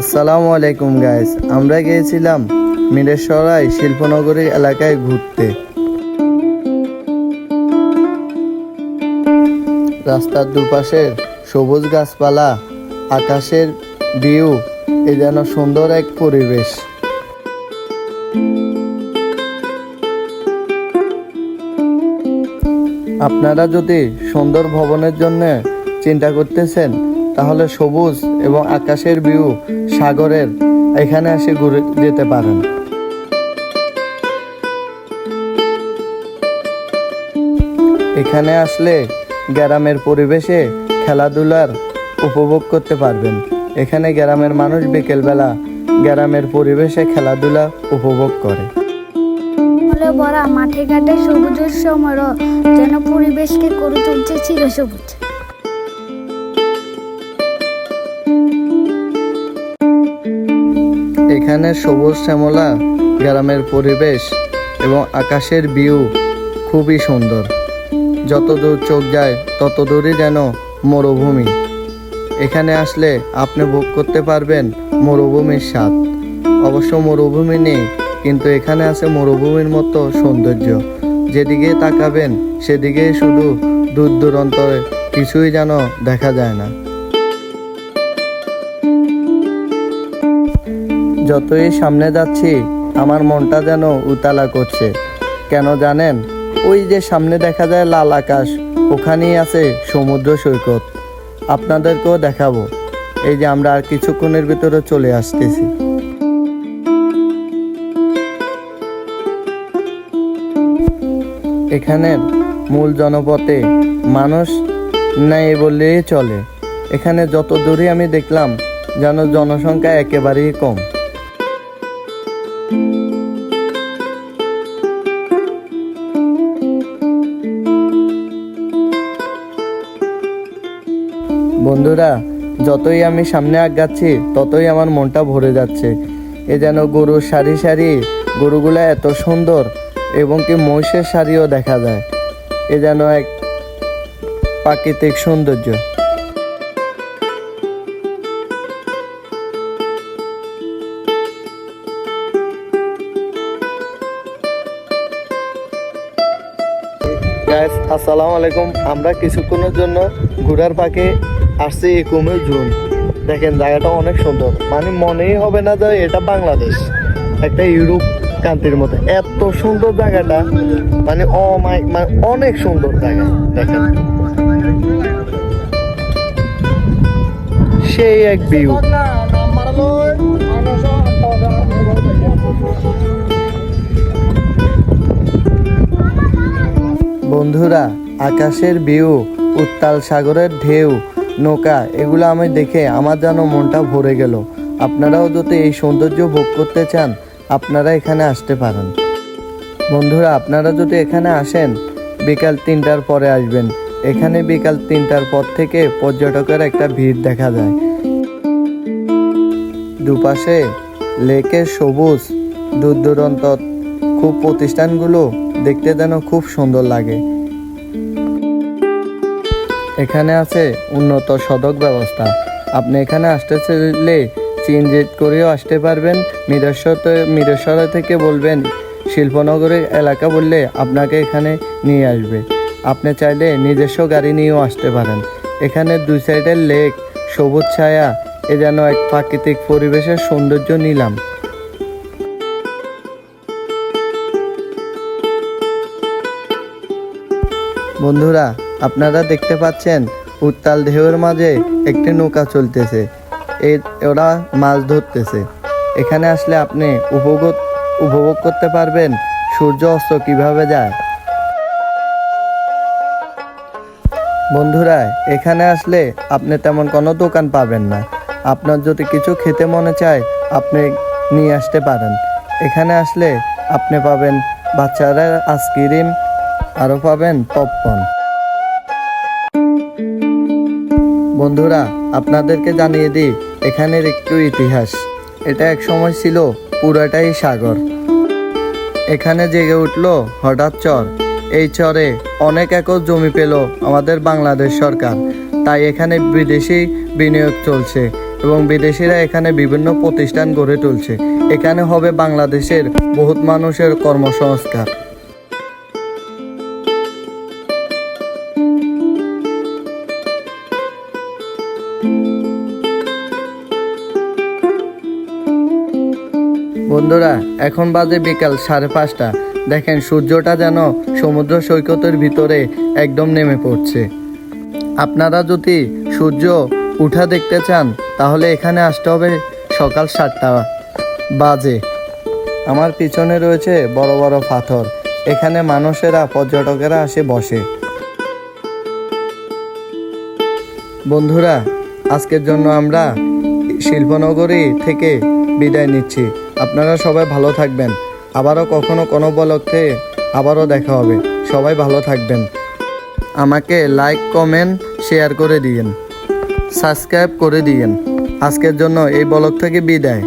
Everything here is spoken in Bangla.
আসসালামু আলাইকুম গাইস আমরা গিয়েছিলাম মিরেশ্বরাই শিল্পনগরী এলাকায় ঘুরতে। রাস্তার দুপাশের সবুজ গাছপালা, আকাশের ভিউ এ যেন সুন্দর এক পরিবেশ। আপনারা যদি সুন্দর ভবনের জন্য চিন্তা করতেছেন, তাহলে সবুজ এবং আকাশের ভিউ সাগরের এখানে এসে ঘুরে যেতে পারেন। এখানে আসলে গ্রামের পরিবেশে খেলাধুলার উপভোগ করতে পারবেন। এখানে গ্রামের মানুষ বিকেলবেলা গ্রামের পরিবেশে খেলাধুলা উপভোগ করে। মাঠে ঘাটে সবুজের সমারোহ, যেন পরিবেশকে করে তুলছে চিরসবুজ। এখানে সবুজ শ্যামলা, গ্রামের পরিবেশ এবং আকাশের ভিউ খুবই সুন্দর। যত দূর চোখ যায়, তত দূরই যেন মরুভূমি। এখানে আসলে আপনি ভোগ করতে পারবেন মরুভূমির স্বাদ। অবশ্য মরুভূমি নেই, কিন্তু এখানে আছে মরুভূমির মতো সৌন্দর্য। যেদিকে তাকাবেন, সেদিকে শুধু দূর দূরান্তরে কিছুই যেন দেখা যায় না। যতই সামনে যাচ্ছি, আমার মনটা যেন উতালা করছে। কেন জানেন? ওই যে সামনে দেখা যায় লাল আকাশ, ওখানেই আছে সমুদ্র সৈকত। আপনাদেরকেও দেখাবো। এই যে আমরা আর কিছুক্ষণের ভিতরে চলে আসতেছি। এখানের মূল জনপথে মানুষ নেই বললেই চলে। এখানে যত দূরে আমি দেখলাম, যেন জনসংখ্যা একেবারেই কম। বন্ধুরা, যতই আমি সামনে আগাচ্ছি, ততই আমার মনটা ভরে যাচ্ছে। এ যেন গরুর সারি সারি গরুগুলো এত সুন্দর এবং কি মহিষের শাড়িও দেখা যায়। এ যেন এক প্রাকৃতিক সৌন্দর্য। আসসালামু আলাইকুম। আমরা কিছুক্ষণের জন্য ঘোড়ার পাকে আসছি একুমে জুন। দেখেন, জায়গাটা অনেক সুন্দর। মানে মনেই হবে না যে এটা বাংলাদেশ, একটা ইউরোপ কান্ট্রির মতো। এত সুন্দর জায়গাটা মানে অমাই মানে অনেক সুন্দর জায়গা, দেখেন। সেই এক ভিউ বন্ধুরা, আকাশের ভিউ উত্তাল সাগরের ঢেউ নৌকা, এগুলো আমি দেখে আমার যেন মনটা ভরে গেল। আপনারাও যদি এই সৌন্দর্য ভোগ করতে চান, আপনারা এখানে আসতে পারেন। বন্ধুরা, আপনারা যদি এখানে আসেন, বিকাল তিনটার পরে আসবেন। এখানে বিকাল তিনটার পর থেকে পর্যটকের একটা ভিড় দেখা যায়। দুপাশে লেকের সবুজ দূর দূরান্ত খুব প্রতিষ্ঠানগুলো দেখতে যেন খুব সুন্দর লাগে। এখানে আছে উন্নত সড়ক ব্যবস্থা। আপনি এখানে আসতে চাইলে চিনজেট করেও আসতে পারবেন। মিরেশ্বর মিরেশ্বর থেকে বলবেন শিল্পনগরের এলাকা বললে আপনাকে এখানে নিয়ে আসবে। আপনি চাইলে নিজস্ব গাড়ি নিয়েও আসতে পারেন। এখানে দুই সাইডের লেক, সবুজ ছায়া, এ যেন এক প্রাকৃতিক পরিবেশের সৌন্দর্য নিলাম। বন্ধুরা আপনারা দেখতে পাচ্ছেন উত্তাল ঢেউয়ের মাঝে একটি নৌকা চলতেছে। এই ওরা মাছ ধরতেছে। এখানে আসলে আপনি উপভোগ উপভোগ করতে পারবেন সূর্য অস্ত কীভাবে যায়। বন্ধুরা, এখানে আসলে আপনি তেমন কোনো দোকান পাবেন না। আপনার যদি কিছু খেতে মনে চায়, আপনি নিয়ে আসতে পারেন। এখানে আসলে আপনি পাবেন বাচ্চারা আইসক্রিম আরও পাবেন পপকর্ন বন্ধুরা, আপনাদেরকে জানিয়ে দিই, এখানের একটু ইতিহাস। এটা এক সময় ছিল পুরাটাই সাগর। এখানে জেগে উঠল হঠাৎ চর। এই চরে অনেক একর জমি পেল আমাদের বাংলাদেশ সরকার। তাই এখানে বিদেশি বিনিয়োগ চলছে এবং বিদেশিরা এখানে বিভিন্ন প্রতিষ্ঠান গড়ে তুলছে। এখানে হবে বাংলাদেশের বহুত মানুষের কর্মসংস্কার। বন্ধুরা, এখন বাজে বিকাল সাড়ে পাঁচটা। দেখেন, সূর্যটা যেন সমুদ্র সৈকতের ভিতরে একদম নেমে পড়ছে। আপনারা যদি সূর্য উঠা দেখতে চান, তাহলে এখানে আসতে হবে সকাল সাতটা বাজে। আমার পিছনে রয়েছে বড় বড় পাথর। এখানে মানুষেরা, পর্যটকেরা আসে, বসে। বন্ধুরা, আজকের জন্য আমরা শিল্পনগরী থেকে বিদায় নিচ্ছি। আপনারা সবাই ভালো থাকবেন। আবারও কখনো কোনো বলকে আবারও দেখা হবে। সবাই ভালো থাকবেন। আমাকে লাইক কমেন্ট শেয়ার করে দিন সাবস্ক্রাইব করে দিন আজকের জন্য এই বলক থেকে বিদায়।